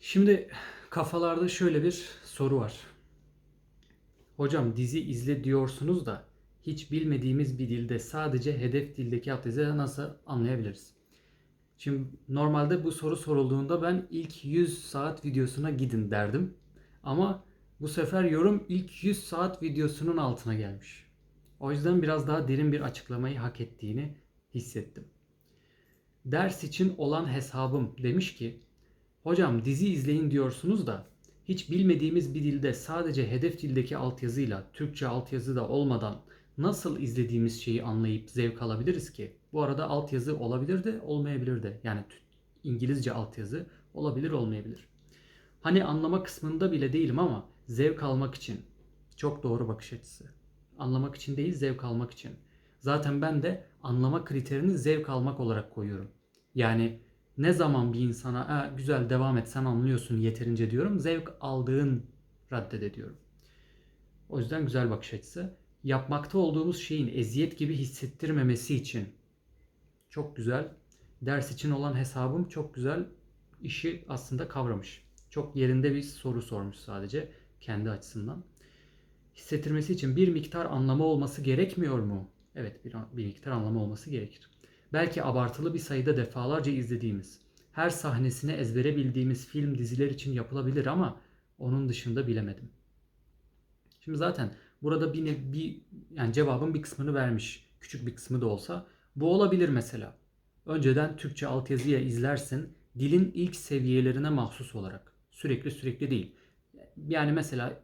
Şimdi kafalarda şöyle bir soru var. Hocam dizi izle diyorsunuz da hiç bilmediğimiz bir dilde sadece hedef dildeki altyazıyı nasıl anlayabiliriz? Şimdi normalde bu soru sorulduğunda ben ilk 100 saat videosuna gidin derdim. Ama bu sefer yorum ilk 100 saat videosunun altına gelmiş. O yüzden biraz daha derin bir açıklamayı hak ettiğini hissettim. Ders için olan hesabım demiş ki Hocam dizi izleyin diyorsunuz da hiç bilmediğimiz bir dilde sadece hedef dildeki altyazıyla Türkçe altyazı da olmadan nasıl izlediğimiz şeyi anlayıp zevk alabiliriz ki? Bu arada altyazı olabilir de olmayabilir de. Yani İngilizce altyazı olabilir olmayabilir. Hani anlama kısmında bile değilim ama zevk almak için. Çok doğru bakış açısı. Anlamak için değil zevk almak için. Zaten ben de anlama kriterini zevk almak olarak koyuyorum. Yani ne zaman bir insana "Ha, güzel devam et sen anlıyorsun yeterince diyorum. Zevk aldığın reddediyorum. O yüzden güzel bakış açısı. Yapmakta olduğumuz şeyin eziyet gibi hissettirmemesi için çok güzel. Ders için olan hesabım çok güzel işi aslında kavramış. Çok yerinde bir soru sormuş sadece kendi açısından. Hissettirmesi için bir miktar anlamı olması gerekmiyor mu? Evet bir, bir miktar anlamı olması gerekir. Belki abartılı bir sayıda defalarca izlediğimiz, her sahnesini ezbere bildiğimiz film diziler için yapılabilir ama onun dışında bilemedim. Şimdi zaten burada bir, bir yani cevabın bir kısmını vermiş. Küçük bir kısmı da olsa. Bu olabilir mesela. Önceden Türkçe altyazıya izlersin. Dilin ilk seviyelerine mahsus olarak. Sürekli sürekli değil. Yani mesela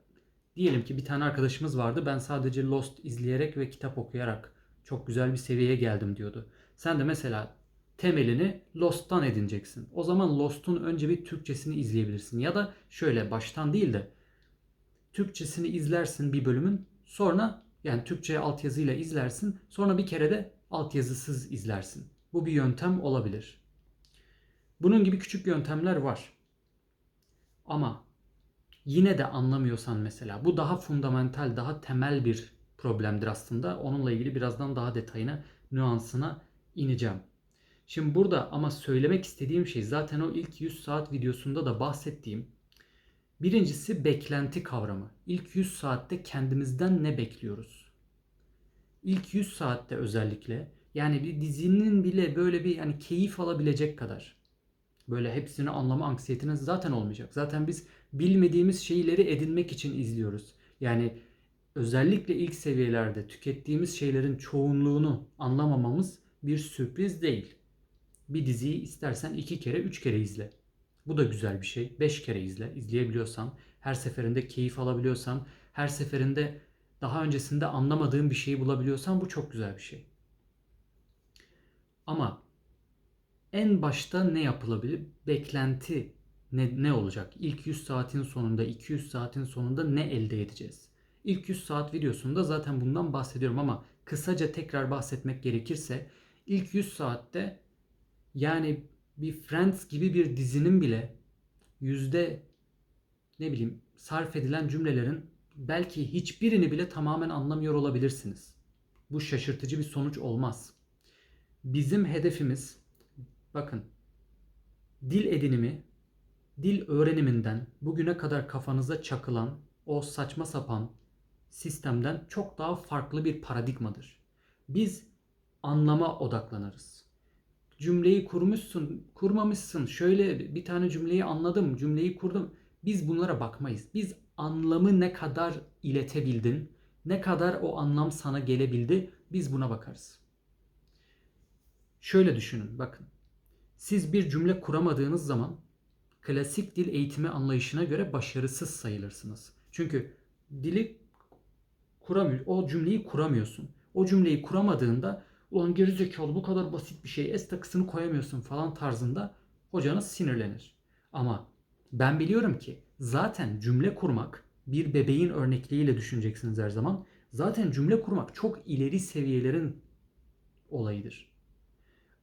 diyelim ki bir tane arkadaşımız vardı. Ben sadece Lost izleyerek ve kitap okuyarak çok güzel bir seviyeye geldim diyordu. Sen de mesela temelini Lost'tan edineceksin. O zaman Lost'un önce bir Türkçesini izleyebilirsin. Ya da şöyle baştan değil de Türkçesini izlersin bir bölümün. Sonra yani Türkçe altyazıyla izlersin. Sonra bir kere de altyazısız izlersin. Bu bir yöntem olabilir. Bunun gibi küçük yöntemler var. Ama yine de anlamıyorsan mesela bu daha fundamental, daha temel bir problemdir aslında. Onunla ilgili birazdan daha detayına, nüansına ineceğim. Şimdi burada ama söylemek istediğim şey zaten o ilk 100 saat videosunda da bahsettiğim Birincisi beklenti kavramı. İlk 100 saatte kendimizden ne bekliyoruz? İlk 100 saatte özellikle yani bir dizinin bile böyle bir yani keyif alabilecek kadar böyle hepsini anlama anksiyetiniz zaten olmayacak. Zaten biz bilmediğimiz şeyleri edinmek için izliyoruz. Yani özellikle ilk seviyelerde tükettiğimiz şeylerin çoğunluğunu anlamamamız bir sürpriz değil. Bir diziyi istersen iki kere, üç kere izle. Bu da güzel bir şey. 5 kere izle. izleyebiliyorsan, her seferinde keyif alabiliyorsan, her seferinde daha öncesinde anlamadığın bir şeyi bulabiliyorsan bu çok güzel bir şey. Ama en başta ne yapılabilir? Beklenti ne, ne olacak? İlk 100 saatin sonunda, 200 saatin sonunda ne elde edeceğiz? İlk 100 saat videosunda zaten bundan bahsediyorum ama kısaca tekrar bahsetmek gerekirse ilk 100 saatte yani bir Friends gibi bir dizinin bile yüzde ne bileyim sarf edilen cümlelerin belki hiçbirini bile tamamen anlamıyor olabilirsiniz. Bu şaşırtıcı bir sonuç olmaz. Bizim hedefimiz bakın dil edinimi, dil öğreniminden bugüne kadar kafanıza çakılan o saçma sapan sistemden çok daha farklı bir paradigmadır. Biz anlama odaklanırız cümleyi kurmuşsun, kurmamışsın. Şöyle bir tane cümleyi anladım, cümleyi kurdum. Biz bunlara bakmayız. Biz anlamı ne kadar iletebildin, ne kadar o anlam sana gelebildi, biz buna bakarız. Şöyle düşünün, bakın. Siz bir cümle kuramadığınız zaman klasik dil eğitimi anlayışına göre başarısız sayılırsınız. Çünkü dili kuramıyor, o cümleyi kuramıyorsun. O cümleyi kuramadığında ulan gerizekalı bu kadar basit bir şey es takısını koyamıyorsun falan tarzında hocanız sinirlenir. Ama ben biliyorum ki zaten cümle kurmak bir bebeğin örnekliğiyle düşüneceksiniz her zaman. Zaten cümle kurmak çok ileri seviyelerin olayıdır.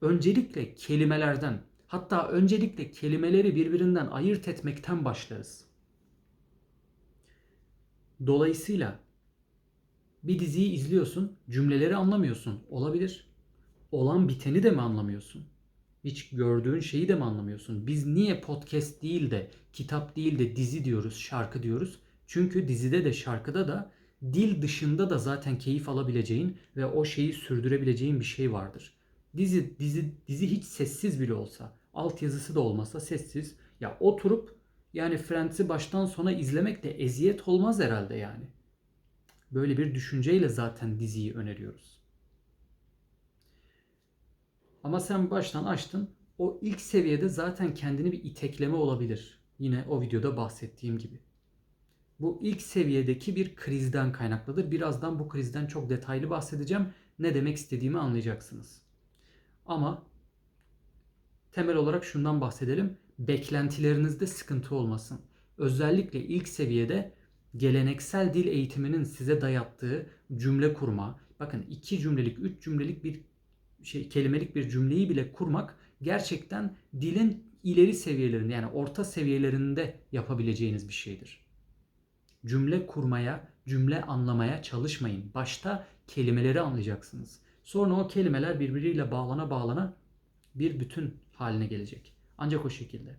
Öncelikle kelimelerden hatta öncelikle kelimeleri birbirinden ayırt etmekten başlarız. Dolayısıyla bir diziyi izliyorsun, cümleleri anlamıyorsun. Olabilir. Olan biteni de mi anlamıyorsun? Hiç gördüğün şeyi de mi anlamıyorsun? Biz niye podcast değil de kitap değil de dizi diyoruz, şarkı diyoruz? Çünkü dizide de şarkıda da dil dışında da zaten keyif alabileceğin ve o şeyi sürdürebileceğin bir şey vardır. Dizi dizi dizi hiç sessiz bile olsa, altyazısı da olmasa sessiz. Ya oturup yani Friends'i baştan sona izlemek de eziyet olmaz herhalde yani. Böyle bir düşünceyle zaten diziyi öneriyoruz. Ama sen baştan açtın. O ilk seviyede zaten kendini bir itekleme olabilir. Yine o videoda bahsettiğim gibi. Bu ilk seviyedeki bir krizden kaynaklıdır. Birazdan bu krizden çok detaylı bahsedeceğim. Ne demek istediğimi anlayacaksınız. Ama temel olarak şundan bahsedelim. Beklentilerinizde sıkıntı olmasın. Özellikle ilk seviyede geleneksel dil eğitiminin size dayattığı cümle kurma, bakın iki cümlelik, üç cümlelik bir şey kelimelik bir cümleyi bile kurmak gerçekten dilin ileri seviyelerinde yani orta seviyelerinde yapabileceğiniz bir şeydir. Cümle kurmaya, cümle anlamaya çalışmayın. Başta kelimeleri anlayacaksınız. Sonra o kelimeler birbiriyle bağlana bağlana bir bütün haline gelecek. Ancak o şekilde.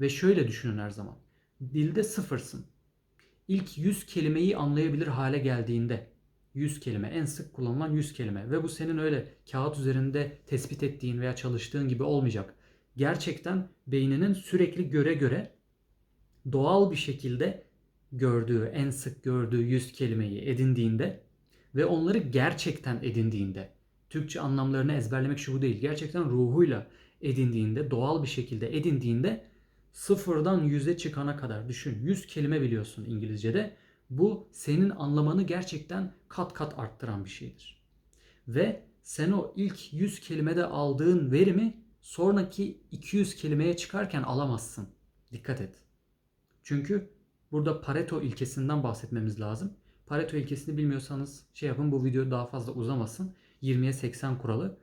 Ve şöyle düşünün her zaman. Dilde sıfırsın. İlk 100 kelimeyi anlayabilir hale geldiğinde 100 kelime en sık kullanılan 100 kelime ve bu senin öyle kağıt üzerinde tespit ettiğin veya çalıştığın gibi olmayacak. Gerçekten beyninin sürekli göre göre doğal bir şekilde gördüğü, en sık gördüğü 100 kelimeyi edindiğinde ve onları gerçekten edindiğinde Türkçe anlamlarını ezberlemek şu bu değil. Gerçekten ruhuyla edindiğinde, doğal bir şekilde edindiğinde sıfırdan yüze çıkana kadar düşün. 100 kelime biliyorsun İngilizce'de. Bu senin anlamanı gerçekten kat kat arttıran bir şeydir. Ve sen o ilk 100 kelimede aldığın verimi sonraki 200 kelimeye çıkarken alamazsın. Dikkat et. Çünkü burada Pareto ilkesinden bahsetmemiz lazım. Pareto ilkesini bilmiyorsanız şey yapın bu video daha fazla uzamasın. 20'ye 80 kuralı.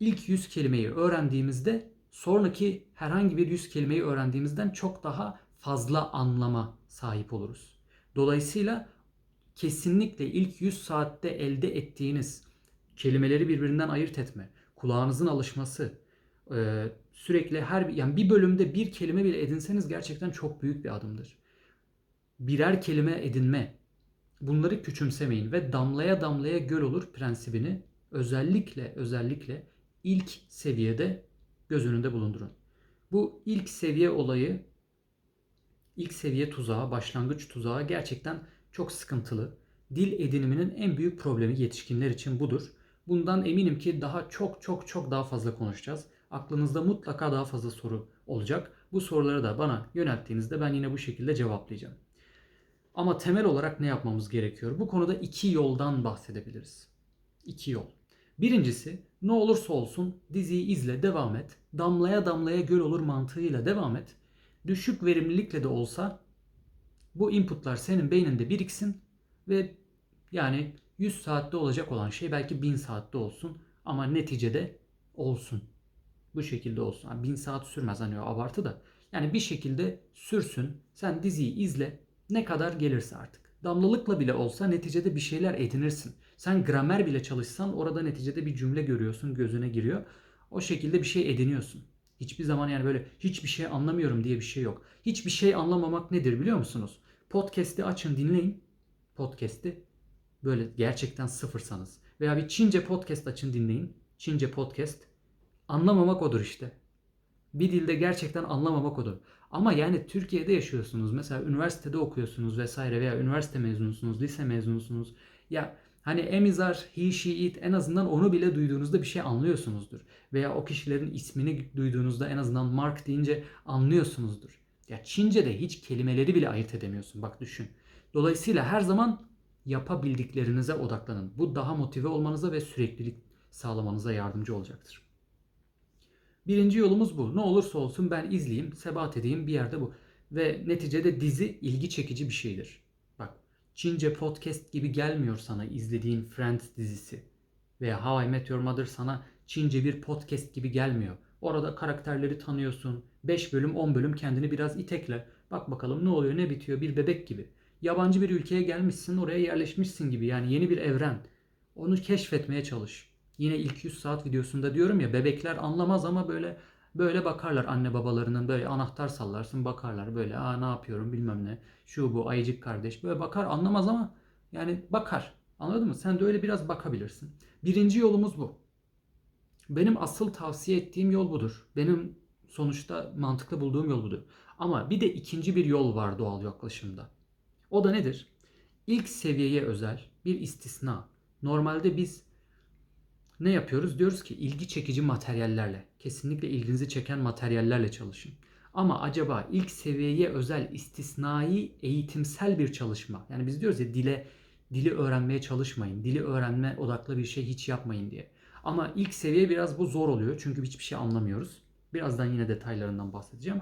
İlk 100 kelimeyi öğrendiğimizde sonraki herhangi bir 100 kelimeyi öğrendiğimizden çok daha fazla anlama sahip oluruz. Dolayısıyla kesinlikle ilk 100 saatte elde ettiğiniz kelimeleri birbirinden ayırt etme, kulağınızın alışması, e, sürekli her yani bir bölümde bir kelime bile edinseniz gerçekten çok büyük bir adımdır. Birer kelime edinme. Bunları küçümsemeyin ve damlaya damlaya göl olur prensibini özellikle özellikle ilk seviyede göz önünde bulundurun. Bu ilk seviye olayı ilk seviye tuzağı, başlangıç tuzağı gerçekten çok sıkıntılı. Dil ediniminin en büyük problemi yetişkinler için budur. Bundan eminim ki daha çok çok çok daha fazla konuşacağız. Aklınızda mutlaka daha fazla soru olacak. Bu soruları da bana yönelttiğinizde ben yine bu şekilde cevaplayacağım. Ama temel olarak ne yapmamız gerekiyor? Bu konuda iki yoldan bahsedebiliriz. İki yol. Birincisi ne olursa olsun diziyi izle, devam et. Damlaya damlaya göl olur mantığıyla devam et düşük verimlilikle de olsa bu inputlar senin beyninde biriksin ve yani 100 saatte olacak olan şey belki 1000 saatte olsun ama neticede olsun. Bu şekilde olsun. Yani 1000 saat sürmez hani o abartı da. Yani bir şekilde sürsün. Sen diziyi izle. Ne kadar gelirse artık. Damlalıkla bile olsa neticede bir şeyler edinirsin. Sen gramer bile çalışsan orada neticede bir cümle görüyorsun, gözüne giriyor. O şekilde bir şey ediniyorsun. Hiçbir zaman yani böyle hiçbir şey anlamıyorum diye bir şey yok. Hiçbir şey anlamamak nedir biliyor musunuz? Podcast'i açın dinleyin. Podcast'i böyle gerçekten sıfırsanız. Veya bir Çince podcast açın dinleyin. Çince podcast. Anlamamak odur işte. Bir dilde gerçekten anlamamak odur. Ama yani Türkiye'de yaşıyorsunuz. Mesela üniversitede okuyorsunuz vesaire veya üniversite mezunusunuz, lise mezunusunuz. Ya Hani emizar, he, she, it en azından onu bile duyduğunuzda bir şey anlıyorsunuzdur. Veya o kişilerin ismini duyduğunuzda en azından Mark deyince anlıyorsunuzdur. Ya Çince'de hiç kelimeleri bile ayırt edemiyorsun. Bak düşün. Dolayısıyla her zaman yapabildiklerinize odaklanın. Bu daha motive olmanıza ve süreklilik sağlamanıza yardımcı olacaktır. Birinci yolumuz bu. Ne olursa olsun ben izleyeyim, sebat edeyim bir yerde bu. Ve neticede dizi ilgi çekici bir şeydir. Çince podcast gibi gelmiyor sana izlediğin Friends dizisi. Veya How I Met Your Mother sana Çince bir podcast gibi gelmiyor. Orada karakterleri tanıyorsun. 5 bölüm 10 bölüm kendini biraz itekle. Bak bakalım ne oluyor ne bitiyor bir bebek gibi. Yabancı bir ülkeye gelmişsin oraya yerleşmişsin gibi yani yeni bir evren. Onu keşfetmeye çalış. Yine ilk 100 saat videosunda diyorum ya bebekler anlamaz ama böyle böyle bakarlar anne babalarının böyle anahtar sallarsın bakarlar böyle aa ne yapıyorum bilmem ne şu bu ayıcık kardeş böyle bakar anlamaz ama yani bakar anladın mı? Sen de öyle biraz bakabilirsin. Birinci yolumuz bu. Benim asıl tavsiye ettiğim yol budur. Benim sonuçta mantıklı bulduğum yol budur. Ama bir de ikinci bir yol var doğal yaklaşımda. O da nedir? İlk seviyeye özel bir istisna. Normalde biz ne yapıyoruz? Diyoruz ki ilgi çekici materyallerle, kesinlikle ilginizi çeken materyallerle çalışın. Ama acaba ilk seviyeye özel istisnai eğitimsel bir çalışma. Yani biz diyoruz ya dile dili öğrenmeye çalışmayın. Dili öğrenme odaklı bir şey hiç yapmayın diye. Ama ilk seviye biraz bu zor oluyor. Çünkü hiçbir şey anlamıyoruz. Birazdan yine detaylarından bahsedeceğim.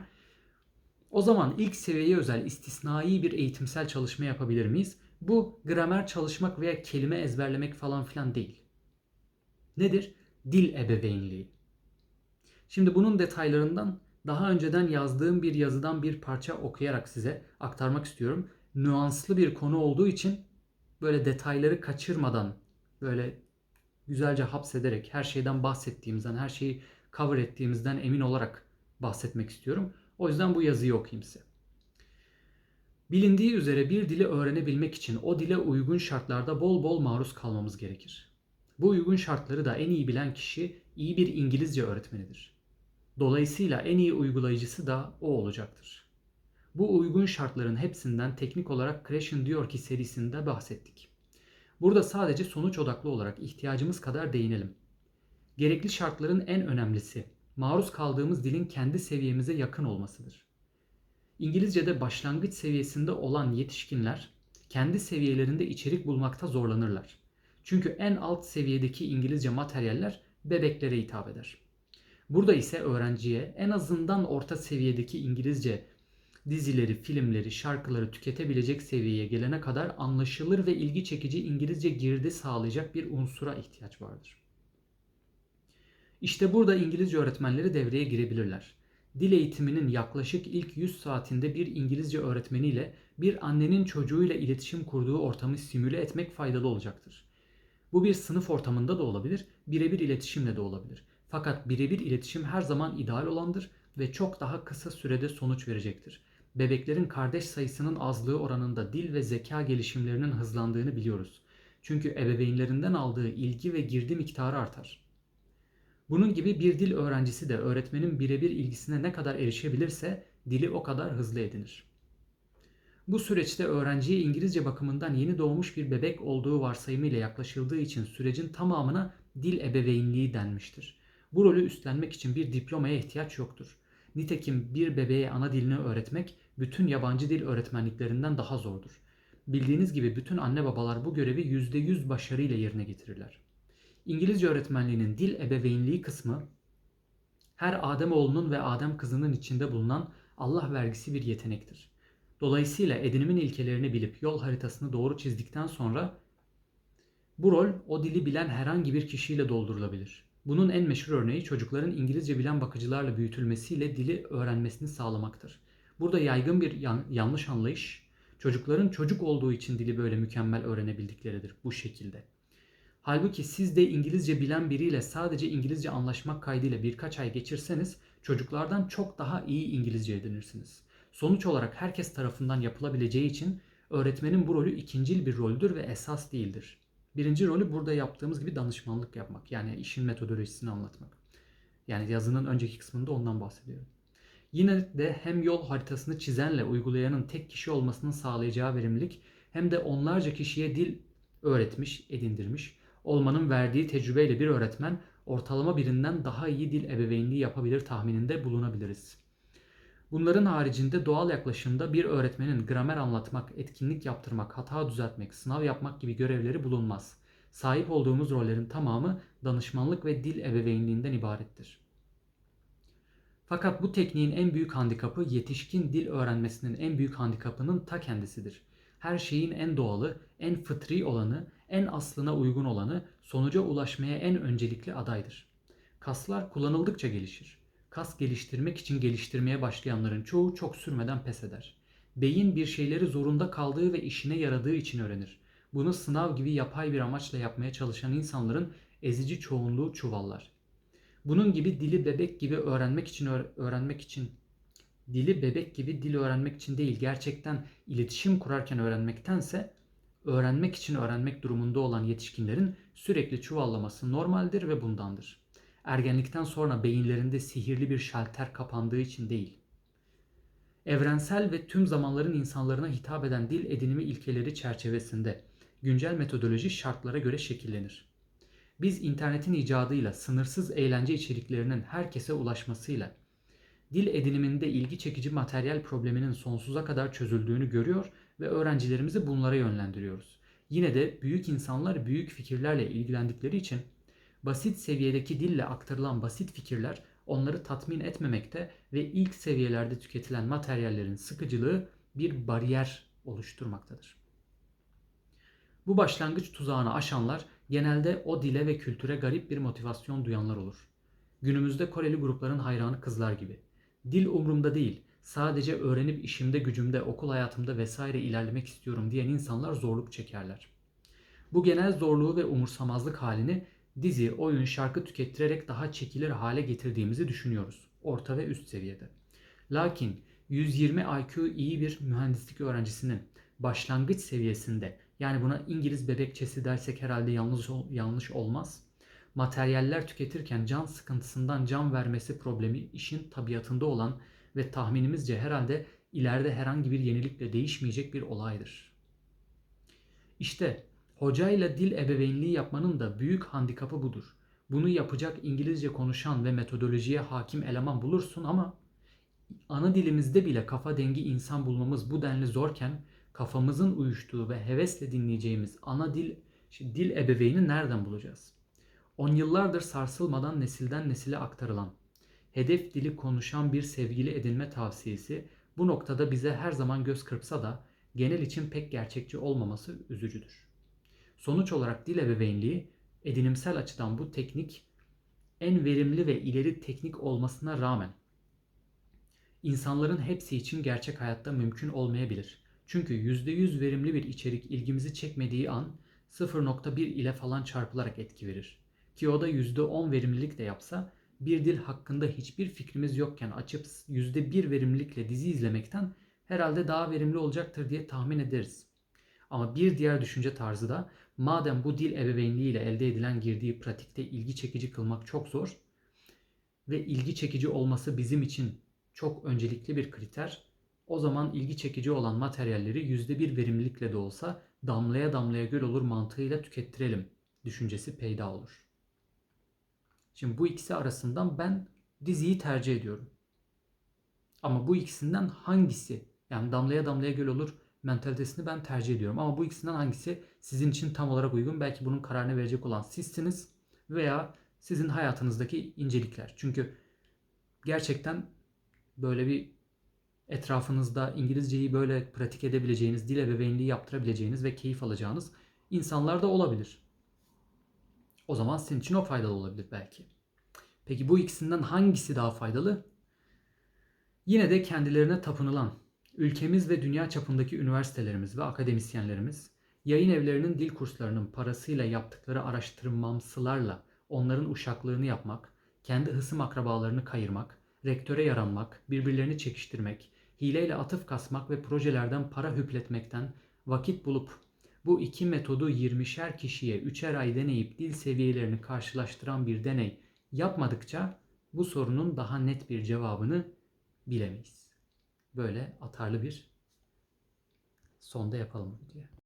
O zaman ilk seviyeye özel istisnai bir eğitimsel çalışma yapabilir miyiz? Bu gramer çalışmak veya kelime ezberlemek falan filan değil. Nedir? Dil ebeveynliği. Şimdi bunun detaylarından daha önceden yazdığım bir yazıdan bir parça okuyarak size aktarmak istiyorum. Nüanslı bir konu olduğu için böyle detayları kaçırmadan böyle güzelce hapsederek her şeyden bahsettiğimizden, her şeyi cover ettiğimizden emin olarak bahsetmek istiyorum. O yüzden bu yazıyı okuyayım size. Bilindiği üzere bir dili öğrenebilmek için o dile uygun şartlarda bol bol maruz kalmamız gerekir. Bu uygun şartları da en iyi bilen kişi iyi bir İngilizce öğretmenidir. Dolayısıyla en iyi uygulayıcısı da o olacaktır. Bu uygun şartların hepsinden teknik olarak Creation diyor ki serisinde bahsettik. Burada sadece sonuç odaklı olarak ihtiyacımız kadar değinelim. Gerekli şartların en önemlisi maruz kaldığımız dilin kendi seviyemize yakın olmasıdır. İngilizce'de başlangıç seviyesinde olan yetişkinler kendi seviyelerinde içerik bulmakta zorlanırlar. Çünkü en alt seviyedeki İngilizce materyaller bebeklere hitap eder. Burada ise öğrenciye en azından orta seviyedeki İngilizce dizileri, filmleri, şarkıları tüketebilecek seviyeye gelene kadar anlaşılır ve ilgi çekici İngilizce girdi sağlayacak bir unsura ihtiyaç vardır. İşte burada İngilizce öğretmenleri devreye girebilirler. Dil eğitiminin yaklaşık ilk 100 saatinde bir İngilizce öğretmeniyle bir annenin çocuğuyla iletişim kurduğu ortamı simüle etmek faydalı olacaktır. Bu bir sınıf ortamında da olabilir, birebir iletişimle de olabilir. Fakat birebir iletişim her zaman ideal olandır ve çok daha kısa sürede sonuç verecektir. Bebeklerin kardeş sayısının azlığı oranında dil ve zeka gelişimlerinin hızlandığını biliyoruz. Çünkü ebeveynlerinden aldığı ilgi ve girdi miktarı artar. Bunun gibi bir dil öğrencisi de öğretmenin birebir ilgisine ne kadar erişebilirse dili o kadar hızlı edinir. Bu süreçte öğrenciye İngilizce bakımından yeni doğmuş bir bebek olduğu varsayımıyla yaklaşıldığı için sürecin tamamına dil ebeveynliği denmiştir. Bu rolü üstlenmek için bir diplomaya ihtiyaç yoktur. Nitekim bir bebeğe ana dilini öğretmek bütün yabancı dil öğretmenliklerinden daha zordur. Bildiğiniz gibi bütün anne babalar bu görevi %100 başarıyla yerine getirirler. İngilizce öğretmenliğinin dil ebeveynliği kısmı her Adem oğlunun ve Adem kızının içinde bulunan Allah vergisi bir yetenektir. Dolayısıyla edinimin ilkelerini bilip yol haritasını doğru çizdikten sonra bu rol o dili bilen herhangi bir kişiyle doldurulabilir. Bunun en meşhur örneği çocukların İngilizce bilen bakıcılarla büyütülmesiyle dili öğrenmesini sağlamaktır. Burada yaygın bir yan- yanlış anlayış, çocukların çocuk olduğu için dili böyle mükemmel öğrenebildikleridir bu şekilde. Halbuki siz de İngilizce bilen biriyle sadece İngilizce anlaşmak kaydıyla birkaç ay geçirseniz çocuklardan çok daha iyi İngilizce edinirsiniz. Sonuç olarak herkes tarafından yapılabileceği için öğretmenin bu rolü ikincil bir roldür ve esas değildir. Birinci rolü burada yaptığımız gibi danışmanlık yapmak. Yani işin metodolojisini anlatmak. Yani yazının önceki kısmında ondan bahsediyorum. Yine de hem yol haritasını çizenle uygulayanın tek kişi olmasının sağlayacağı verimlilik hem de onlarca kişiye dil öğretmiş, edindirmiş olmanın verdiği tecrübeyle bir öğretmen ortalama birinden daha iyi dil ebeveynliği yapabilir tahmininde bulunabiliriz. Bunların haricinde doğal yaklaşımda bir öğretmenin gramer anlatmak, etkinlik yaptırmak, hata düzeltmek, sınav yapmak gibi görevleri bulunmaz. Sahip olduğumuz rollerin tamamı danışmanlık ve dil ebeveynliğinden ibarettir. Fakat bu tekniğin en büyük handikapı yetişkin dil öğrenmesinin en büyük handikapının ta kendisidir. Her şeyin en doğalı, en fıtri olanı, en aslına uygun olanı sonuca ulaşmaya en öncelikli adaydır. Kaslar kullanıldıkça gelişir. Kas geliştirmek için geliştirmeye başlayanların çoğu çok sürmeden pes eder. Beyin bir şeyleri zorunda kaldığı ve işine yaradığı için öğrenir. Bunu sınav gibi yapay bir amaçla yapmaya çalışan insanların ezici çoğunluğu çuvallar. Bunun gibi dili bebek gibi öğrenmek için öğ- öğrenmek için dili bebek gibi dil öğrenmek için değil gerçekten iletişim kurarken öğrenmektense öğrenmek için öğrenmek durumunda olan yetişkinlerin sürekli çuvallaması normaldir ve bundandır. Ergenlikten sonra beyinlerinde sihirli bir şalter kapandığı için değil. Evrensel ve tüm zamanların insanlarına hitap eden dil edinimi ilkeleri çerçevesinde güncel metodoloji şartlara göre şekillenir. Biz internetin icadıyla, sınırsız eğlence içeriklerinin herkese ulaşmasıyla, dil ediniminde ilgi çekici materyal probleminin sonsuza kadar çözüldüğünü görüyor ve öğrencilerimizi bunlara yönlendiriyoruz. Yine de büyük insanlar büyük fikirlerle ilgilendikleri için basit seviyedeki dille aktarılan basit fikirler onları tatmin etmemekte ve ilk seviyelerde tüketilen materyallerin sıkıcılığı bir bariyer oluşturmaktadır. Bu başlangıç tuzağını aşanlar genelde o dile ve kültüre garip bir motivasyon duyanlar olur. Günümüzde Koreli grupların hayranı kızlar gibi. Dil umurumda değil, sadece öğrenip işimde, gücümde, okul hayatımda vesaire ilerlemek istiyorum diyen insanlar zorluk çekerler. Bu genel zorluğu ve umursamazlık halini dizi, oyun, şarkı tükettirerek daha çekilir hale getirdiğimizi düşünüyoruz. Orta ve üst seviyede. Lakin 120 IQ iyi bir mühendislik öğrencisinin başlangıç seviyesinde yani buna İngiliz bebekçesi dersek herhalde yanlış yanlış olmaz. Materyaller tüketirken can sıkıntısından can vermesi problemi işin tabiatında olan ve tahminimizce herhalde ileride herhangi bir yenilikle değişmeyecek bir olaydır. İşte hocayla dil ebeveynliği yapmanın da büyük handikapı budur. Bunu yapacak İngilizce konuşan ve metodolojiye hakim eleman bulursun ama ana dilimizde bile kafa dengi insan bulmamız bu denli zorken kafamızın uyuştuğu ve hevesle dinleyeceğimiz ana dil dil ebeveyni nereden bulacağız? On yıllardır sarsılmadan nesilden nesile aktarılan, hedef dili konuşan bir sevgili edinme tavsiyesi bu noktada bize her zaman göz kırpsa da genel için pek gerçekçi olmaması üzücüdür. Sonuç olarak dil ebeveynliği edinimsel açıdan bu teknik en verimli ve ileri teknik olmasına rağmen insanların hepsi için gerçek hayatta mümkün olmayabilir. Çünkü %100 verimli bir içerik ilgimizi çekmediği an 0.1 ile falan çarpılarak etki verir. Ki o da %10 verimlilik de yapsa bir dil hakkında hiçbir fikrimiz yokken açıp %1 verimlilikle dizi izlemekten herhalde daha verimli olacaktır diye tahmin ederiz. Ama bir diğer düşünce tarzı da madem bu dil ebeveynliği elde edilen girdiği pratikte ilgi çekici kılmak çok zor ve ilgi çekici olması bizim için çok öncelikli bir kriter. O zaman ilgi çekici olan materyalleri %1 verimlilikle de olsa damlaya damlaya göl olur mantığıyla tükettirelim düşüncesi peyda olur. Şimdi bu ikisi arasından ben diziyi tercih ediyorum. Ama bu ikisinden hangisi yani damlaya damlaya göl olur mentalitesini ben tercih ediyorum. Ama bu ikisinden hangisi sizin için tam olarak uygun? Belki bunun kararını verecek olan sizsiniz veya sizin hayatınızdaki incelikler. Çünkü gerçekten böyle bir etrafınızda İngilizceyi böyle pratik edebileceğiniz, dil ebeveynliği yaptırabileceğiniz ve keyif alacağınız insanlar da olabilir. O zaman senin için o faydalı olabilir belki. Peki bu ikisinden hangisi daha faydalı? Yine de kendilerine tapınılan, ülkemiz ve dünya çapındaki üniversitelerimiz ve akademisyenlerimiz yayın evlerinin dil kurslarının parasıyla yaptıkları araştırmamsılarla onların uşaklığını yapmak, kendi hısım akrabalarını kayırmak, rektöre yaranmak, birbirlerini çekiştirmek, hileyle atıf kasmak ve projelerden para hüpletmekten vakit bulup bu iki metodu 20'şer kişiye 3'er ay deneyip dil seviyelerini karşılaştıran bir deney yapmadıkça bu sorunun daha net bir cevabını bilemeyiz. Böyle atarlı bir sonda yapalım diye.